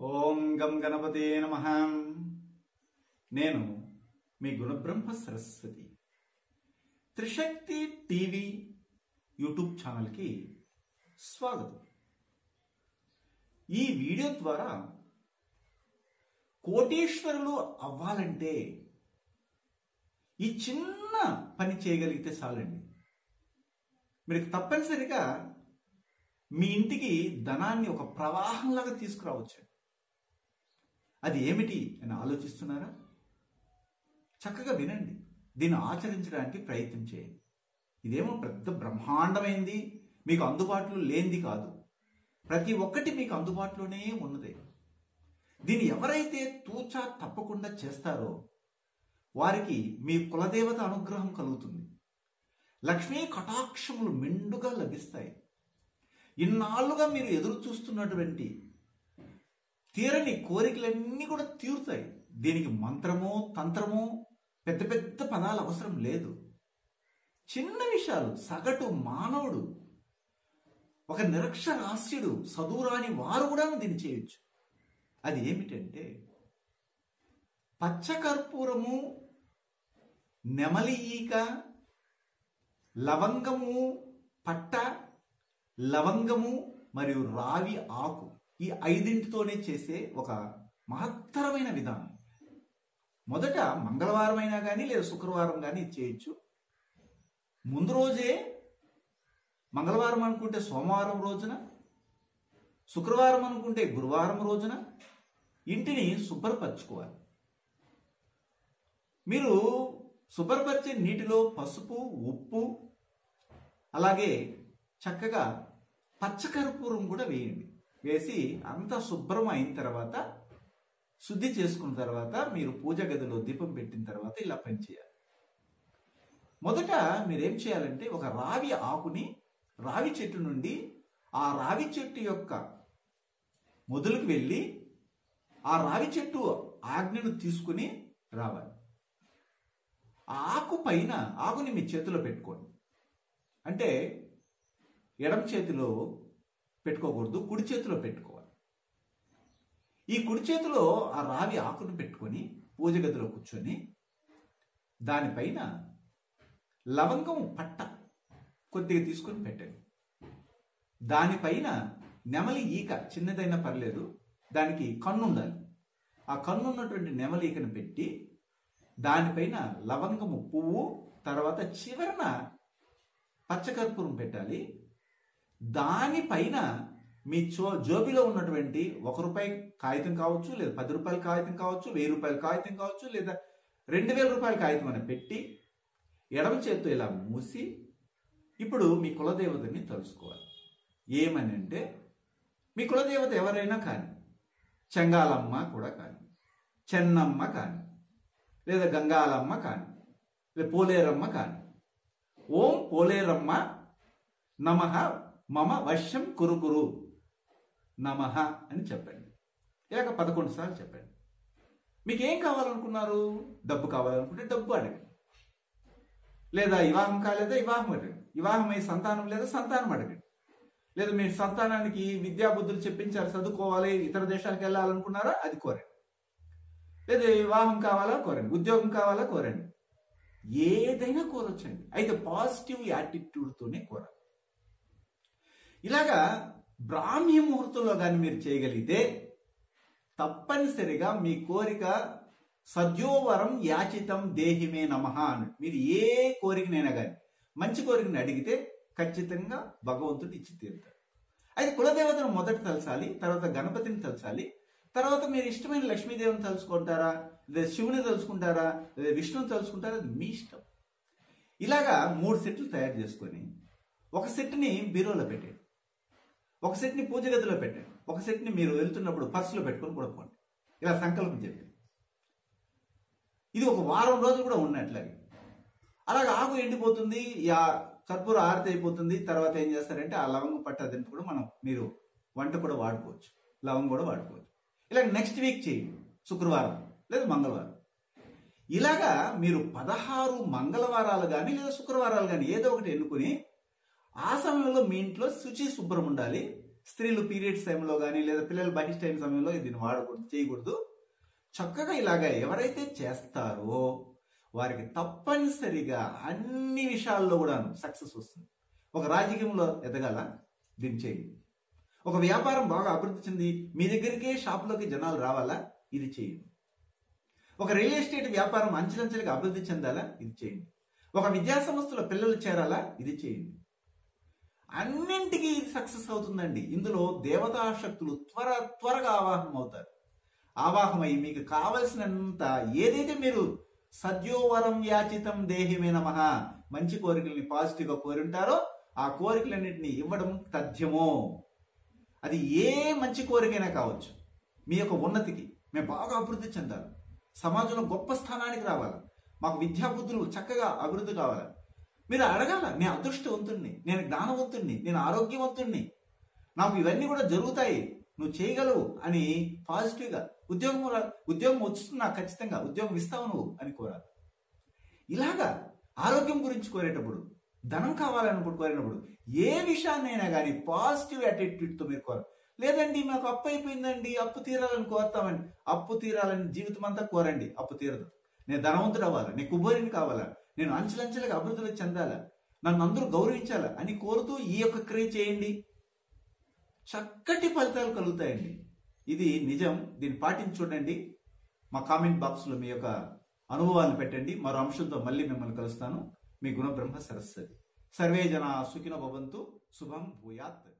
ఓం గం గణపతే నమ. నేను మీ గుణబ్రహ్మ సరస్వతి. త్రిశక్తి టీవీ యూట్యూబ్ ఛానల్కి స్వాగతం. ఈ వీడియో ద్వారా కోటీశ్వరులు అవ్వాలంటే ఈ చిన్న పని చేయగలిగితే చాలండి. మీరు తప్పనిసరిగా మీ ఇంటికి ధనాన్ని ఒక ప్రవాహంలాగా తీసుకురావచ్చు అది ఏమిటి అని ఆలోచిస్తున్నారా? చక్కగా వినండి. దీన్ని ఆచరించడానికి ప్రయత్నం చేయండి. ఇదేమో పెద్ద బ్రహ్మాండమైంది మీకు అందుబాటులో లేనిది కాదు. ప్రతి ఒక్కటి మీకు అందుబాటులోనే ఉన్నది. దీన్ని ఎవరైతే తూచా తప్పకుండా చేస్తారో వారికి మీ కులదేవత అనుగ్రహం కలుగుతుంది. లక్ష్మీ కటాక్షములు మెండుగా లభిస్తాయి. ఇన్నాళ్ళుగా మీరు ఎదురు చూస్తున్నటువంటి తీరని కోరికలన్నీ కూడా తీరుతాయి. దీనికి మంత్రమో తంత్రమో పెద్ద పెద్ద పదాలు అవసరం లేదు. చిన్న విషయాలు సగటు మానవుడు ఒక నిరక్షరాస్యుడు చదువురాని వారు కూడా దీన్ని చేయొచ్చు. అది ఏమిటంటే పచ్చకర్పూరము నెమలి ఈక లవంగము పట్ట లవంగము మరియు రావి ఆకు. ఈ ఐదింటితోనే చేసే ఒక మహత్తరమైన విధానం. మొదట మంగళవారం అయినా కానీ లేదా శుక్రవారం కానీ చేయొచ్చు. ముందు రోజే మంగళవారం అనుకుంటే సోమవారం రోజున శుక్రవారం అనుకుంటే గురువారం రోజున ఇంటిని శుభ్రపరచుకోవాలి. మీరు శుభ్రపరిచే నీటిలో పసుపు ఉప్పు అలాగే చక్కగా పచ్చకర్పూరం కూడా వేయండి. వేసి అంతా శుభ్రం అయిన తర్వాత శుద్ధి చేసుకున్న తర్వాత మీరు పూజ గదిలో దీపం పెట్టిన తర్వాత ఇలా పని చేయాలి. మొదట మీరేం చేయాలంటే ఒక రావి ఆకుని రావి చెట్టు నుండి ఆ రావి చెట్టు యొక్క మొదలుకు వెళ్ళి ఆ రావి చెట్టు ఆజ్ఞను తీసుకుని రావాలి. ఆ ఆకు పైన ఆకుని మీ చేతిలో పెట్టుకోండి. అంటే ఎడం చేతిలో పెట్టుకోకూడదు కుడి చేతిలో పెట్టుకోవాలి. ఈ కుడి చేతిలో ఆ రావి ఆకును పెట్టుకొని పూజ గదిలో కూర్చొని దానిపైన లవంగం పట్ట కొద్దిగా తీసుకొని పెట్టండి. దానిపైన నెమలి ఈక చిన్నదైనా పర్లేదు దానికి కన్ను ఉండాలి ఆ కన్ను ఉన్నటువంటి నెమలి ఈకను పెట్టి దానిపైన లవంగము పువ్వు తర్వాత చివరన పచ్చకర్పూరం పెట్టాలి. దానిపైన మీ చో జోబిలో ఉన్నటువంటి ఒక రూపాయి కాగితం కావచ్చు లేదా పది రూపాయల కాగితం కావచ్చు వెయ్యి రూపాయల కాగితం కావచ్చు లేదా రెండు వేల రూపాయల కాగితం అని పెట్టి ఎడమ చేత్తో ఇలా మూసి ఇప్పుడు మీ కులదేవతని తలుసుకోవాలి ఏమని అంటే మీ కులదేవత ఎవరైనా కానీ చెంగాలమ్మ కూడా కానీ చెన్నమ్మ కానీ లేదా గంగాలమ్మ కానీ లేదా పోలేరమ్మ కానీ ఓం పోలేరమ్మ నమ మమ వశ్యం కురుకురు నమ అని చెప్పండి. ఇలాగ పదకొండు సార్లు చెప్పండి. మీకు ఏం కావాలనుకున్నారు? డబ్బు కావాలనుకుంటే డబ్బు అడగండి. లేదా వివాహం కాలేదా వివాహం అడగండి. వివాహం అయ్యి సంతానం లేదా సంతానం అడగండి. లేదా మీ సంతానానికి విద్యాబుద్ధులు చెప్పించారు చదువుకోవాలి ఇతర దేశాలకు వెళ్ళాలనుకున్నారా? అది కోరండి. లేదా వివాహం కావాలా? కోరండి. ఉద్యోగం కావాలా? కోరండి. ఏదైనా కోరొచ్చండి. అయితే పాజిటివ్ యాటిట్యూడ్తోనే కోరాలి. ఇలాగా బ్రాహ్మీ ముహూర్తంలో కానీ మీరు చేయగలిగితే తప్పనిసరిగా మీ కోరిక సద్యోవరం యాచితం దేహిమే నమ అని. మీరు ఏ కోరికనైనా కానీ మంచి కోరికని అడిగితే ఖచ్చితంగా భగవంతుడు ఇచ్చి తీరుతాడు. అయితే కులదేవతను మొదట తలచాలి తర్వాత గణపతిని తలచాలి తర్వాత మీరు ఇష్టమైన లక్ష్మీదేవిని తలుచుకుంటారా లేదా శివుని తలుచుకుంటారా లేదా విష్ణుని తలుచుకుంటారా అది మీ ఇష్టం. ఇలాగా మూడు సెట్లు తయారు చేసుకొని ఒక సెట్ని బీరోలో పెట్టండి ఒక సెట్ని పూజ గదిలో పెట్టండి. ఒక సెట్ని మీరు వెళ్తున్నప్పుడు పర్సులో పెట్టుకొని కొడుకోండి ఇలా సంకల్పం చెప్పి ఇది ఒక వారం రోజులు కూడా ఉన్నట్లాగే అలాగే ఆకు ఎండిపోతుంది యా కర్పూర ఆరతి అయిపోతుంది తర్వాత ఏం చేస్తారంటే ఆ లవంగ పట్ట దింపు కూడా మనం మీరు వంట కూడా వాడుకోవచ్చు. లవంగ కూడా వాడుకోవచ్చు. ఇలా నెక్స్ట్ వీక్ చేయండి. శుక్రవారం లేదా మంగళవారం. ఇలాగా మీరు పదహారు మంగళవారాలు కానీ లేదా శుక్రవారాలు కానీ ఏదో ఒకటి ఎన్నుకుని ఆ సమయంలో మీ ఇంట్లో శుచి శుభ్రం ఉండాలి. స్త్రీలు పీరియడ్స్ టైంలో కానీ లేదా పిల్లలు బహిష్టైన సమయంలో దీన్ని వాడకూడదు చేయకూడదు. చక్కగా ఇలాగ ఎవరైతే చేస్తారో వారికి తప్పనిసరిగా అన్ని విషయాల్లో కూడా సక్సెస్ వస్తుంది. ఒక రాజకీయంలో ఎదగాల దీన్ని చేయండి. ఒక వ్యాపారం బాగా అభివృద్ధి చెంది మీ దగ్గరికే షాపులోకి జనాలు రావాలా ఇది చేయండి. ఒక రియల్ ఎస్టేట్ వ్యాపారం అంచెలంచెలుగా అభివృద్ధి చెందాలా ఇది చేయండి. ఒక విద్యా సంస్థలో పిల్లలు చేరాలా ఇది చేయండి. అన్నింటికీ ఇది సక్సెస్ అవుతుందండి. ఇందులో దేవతా శక్తులు త్వర త్వరగా ఆవాహం అవుతారు ఆవాహమై మీకు కావలసినంత ఏదైతే మీరు సద్యోవరం యాచితం దేహిమే నమ మంచి కోరికల్ని పాజిటివ్గా కోరింటారో కోరుంటారో ఆ కోరికలన్నింటినీ ఇవ్వడం తథ్యమో. అది ఏ మంచి కోరికైనా కావచ్చు. మీ యొక్క ఉన్నతికి మేము బాగా అభివృద్ధి చెందాలి. సమాజంలో గొప్ప స్థానానికి రావాలి. మాకు విద్యాబుద్ధులు చక్కగా అభివృద్ధి కావాలి. మీరు అడగాల నేను అదృష్టవంతుణ్ణి నేను జ్ఞానవంతుణ్ణి నేను ఆరోగ్యవంతుణ్ణి నాకు ఇవన్నీ కూడా జరుగుతాయి నువ్వు చేయగలవు అని పాజిటివ్గా ఉద్యోగం ఉద్యోగం వస్తుంది నాకు ఖచ్చితంగా ఉద్యోగం ఇస్తావు నువ్వు అని కోరాలి ఇలాగా ఆరోగ్యం గురించి కోరేటప్పుడు ధనం కావాలన్నప్పుడు కోరినప్పుడు ఏ విషయాన్నైనా కానీ పాజిటివ్ యాటిట్యూడ్తో మీరు కోరాలి. లేదండి మాకు అప్పు అయిపోయిందండి అప్పు తీరాలని కోరుతామండి అప్పు తీరాలని జీవితం అంతా కోరండి అప్పు తీరదు. నేను ధనవంతుడు అవ్వాలా? నేను కుబేరుని కావాలా? నేను అంచెలంచెలుగా అభివృద్ధిలో చెందాలా? నన్ను అందరూ గౌరవించాలా? అని కోరుతూ ఈ యొక్క క్రియ చేయండి. చక్కటి ఫలితాలు కలుగుతాయండి. ఇది నిజం. దీన్ని పాటించి చూడండి. మా కామెంట్ బాక్స్లో మీ యొక్క అనుభవాలను పెట్టండి. మరో అంశంతో మళ్ళీ మిమ్మల్ని కలుస్తాను. మీ గుణబ్రహ్మ సరస్వతి. సర్వే జన సుఖిన భవంతు. శుభం భూయాత్.